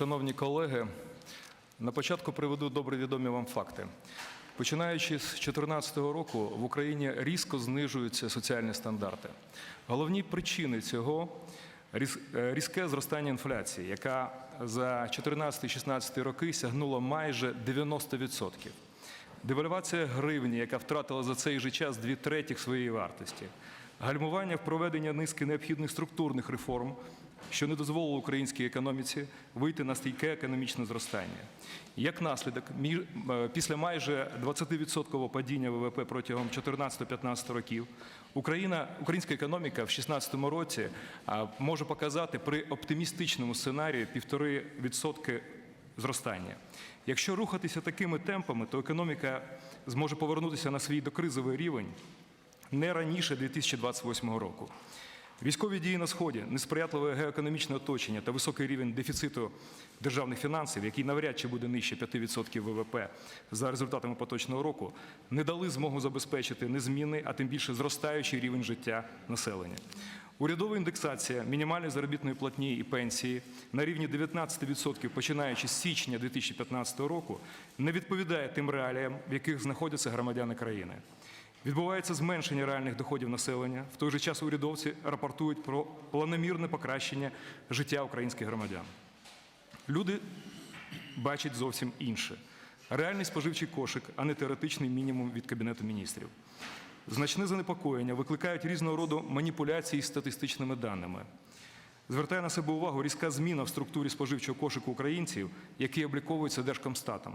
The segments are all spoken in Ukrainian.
Шановні колеги, на початку приведу добре відомі вам факти. Починаючи з 2014 року в Україні різко знижуються соціальні стандарти. Головні причини цього е, різке зростання інфляції, яка за 14-16 роки сягнула майже 90%. Девальвація гривні, яка втратила за цей же час дві третіх своєї вартості, гальмування в проведення низки необхідних структурних реформ, що не дозволило українській економіці вийти на стійке економічне зростання. Як наслідок, е, після майже 20% падіння ВВП протягом 14-15 років, Україна, українська економіка в 2016 році може показати при оптимістичному сценарії 1,5% зростання. Якщо рухатися такими темпами, то економіка зможе повернутися на свій докризовий рівень не раніше 2028 року. Військові дії на сході, несприятливе геоекономічне оточення та високий рівень дефіциту державних фінансів, який навряд чи буде нижче 5% ВВП за результатами поточного року, не дали змогу забезпечити незмінний, а тим більше зростаючий рівень життя населення. Урядова індексація мінімальної заробітної платні і пенсії на рівні 19% починаючи з січня 2015 року не відповідає тим реаліям, в яких знаходяться громадяни країни. Відбувається зменшення реальних доходів населення. В той же час урядовці рапортують про планомірне покращення життя українських громадян. Люди бачать зовсім інше. Реальний споживчий кошик, а не теоретичний мінімум від Кабінету міністрів. Значне занепокоєння викликають різного роду маніпуляції з статистичними даними. Звертає на себе увагу різка зміна в структурі споживчого кошику українців, який обліковується Держкомстатом.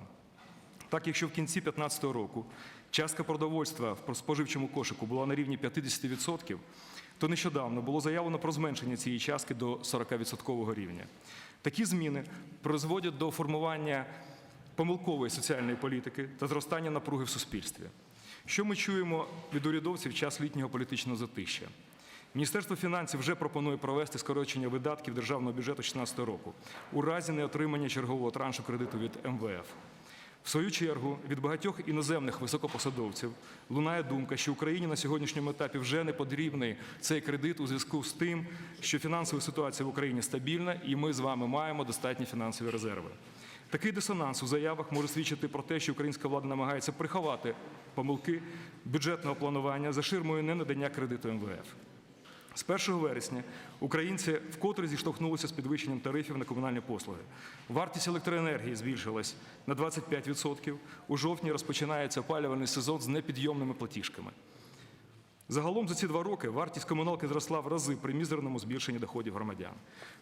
Так, якщо в кінці 2015 року частка продовольства в споживчому кошику була на рівні 50%, то нещодавно було заявлено про зменшення цієї частки до 40% рівня. Такі зміни призводять до формування помилкової соціальної політики та зростання напруги в суспільстві. Що ми чуємо від урядовців в час літнього політичного затища? Міністерство фінансів вже пропонує провести скорочення видатків державного бюджету 2016 року у разі неотримання чергового траншу кредиту від МВФ. В свою чергу від багатьох іноземних високопосадовців лунає думка, що Україні на сьогоднішньому етапі вже не потрібний цей кредит у зв'язку з тим, що фінансова ситуація в Україні стабільна, і ми з вами маємо достатні фінансові резерви. Такий дисонанс у заявах може свідчити про те, що українська влада намагається приховати помилки бюджетного планування за ширмою ненадання кредиту МВФ. З 1 вересня українці вкотре зіштовхнулися з підвищенням тарифів на комунальні послуги. Вартість електроенергії збільшилась на 25%. У жовтні розпочинається опалювальний сезон з непідйомними платіжками. Загалом за ці два роки вартість комуналки зросла в рази при мізерному збільшенні доходів громадян.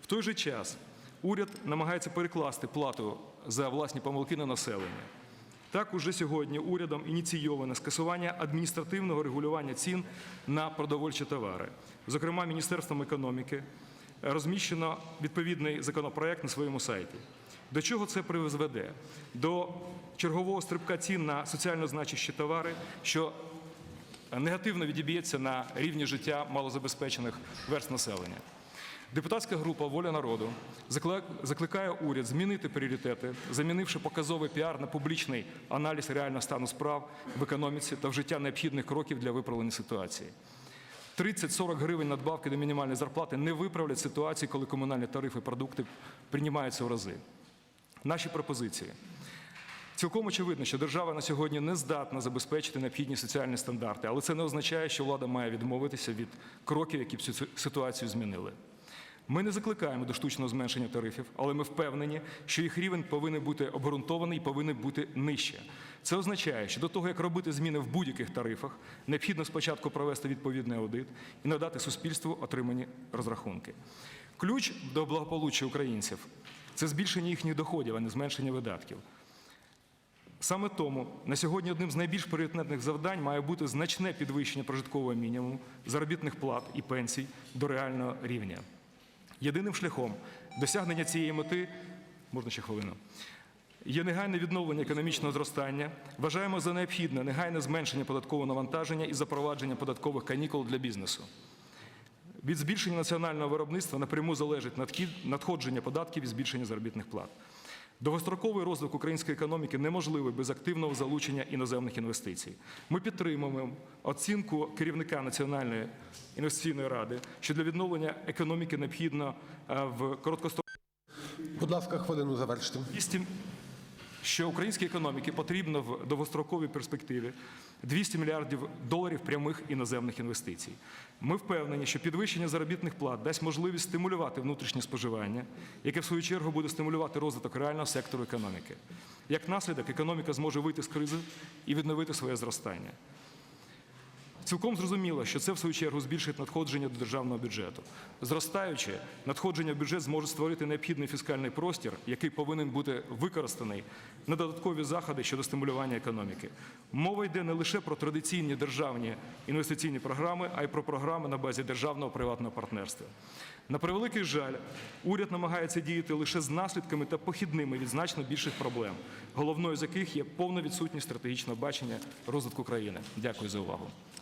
В той же час уряд намагається перекласти плату за власні помилки на населення. Так, уже сьогодні урядом ініційоване скасування адміністративного регулювання цін на продовольчі товари. Зокрема, Міністерством економіки розміщено відповідний законопроект на своєму сайті. До чого це призведе? До чергового стрибка цін на соціально значущі товари, що негативно відіб'ється на рівні життя малозабезпечених верст населення. Депутатська група Воля народу закликає уряд змінити пріоритети, замінивши показовий піар на публічний аналіз реального стану справ в економіці та вжиття необхідних кроків для виправлення ситуації. 30-40 гривень надбавки до мінімальної зарплати не виправлять ситуації, коли комунальні тарифи і продукти приймаються в рази. Наші пропозиції. Цілком очевидно, що держава на сьогодні не здатна забезпечити необхідні соціальні стандарти, але це не означає, що влада має відмовитися від кроків, які б цю ситуацію змінили. Ми не закликаємо до штучного зменшення тарифів, але ми впевнені, що їх рівень повинен бути обґрунтований і повинен бути нижче. Це означає, що до того, як робити зміни в будь-яких тарифах, необхідно спочатку провести відповідний аудит і надати суспільству отримані розрахунки. Ключ до благополуччя українців це збільшення їхніх доходів, а не зменшення видатків. Саме тому на сьогодні одним з найбільш пріоритетних завдань має бути значне підвищення прожиткового мінімуму, заробітних плат і пенсій до реального рівня. Єдиним шляхом досягнення цієї мети, можна ще хвилину, є негайне відновлення економічного зростання. Вважаємо за необхідне негайне зменшення податкового навантаження і запровадження податкових канікул для бізнесу. Від збільшення національного виробництва напряму залежить надходження податків і збільшення заробітних плат. Довгостроковий розвиток української економіки неможливий без активного залучення іноземних інвестицій. Ми підтримуємо оцінку керівника Національної інвестиційної ради, що для відновлення економіки необхідно е, в короткостроковому Будь ласка, хвилину завершити. 200, що українській економіці потрібно в довгостроковій перспективі 200 мільярдів доларів прямих іноземних інвестицій. Ми впевнені, що підвищення заробітних плат дасть можливість стимулювати внутрішнє споживання, яке в свою чергу буде стимулювати розвиток реального сектору економіки. Як наслідок, економіка зможе вийти з кризи і відновити своє зростання. Цілком зрозуміло, що це в свою чергу збільшить надходження до державного бюджету. Зростаючи, надходження в бюджет зможе створити необхідний фіскальний простір, який повинен бути використаний на додаткові заходи щодо стимулювання економіки. Мова йде не лише про традиційні державні інвестиційні програми, а й про програми на базі державного приватного партнерства. На превеликий жаль, уряд намагається діяти лише з наслідками та похідними від значно більших проблем, головною з яких є повна відсутність стратегічного бачення розвитку країни. Дякую за увагу.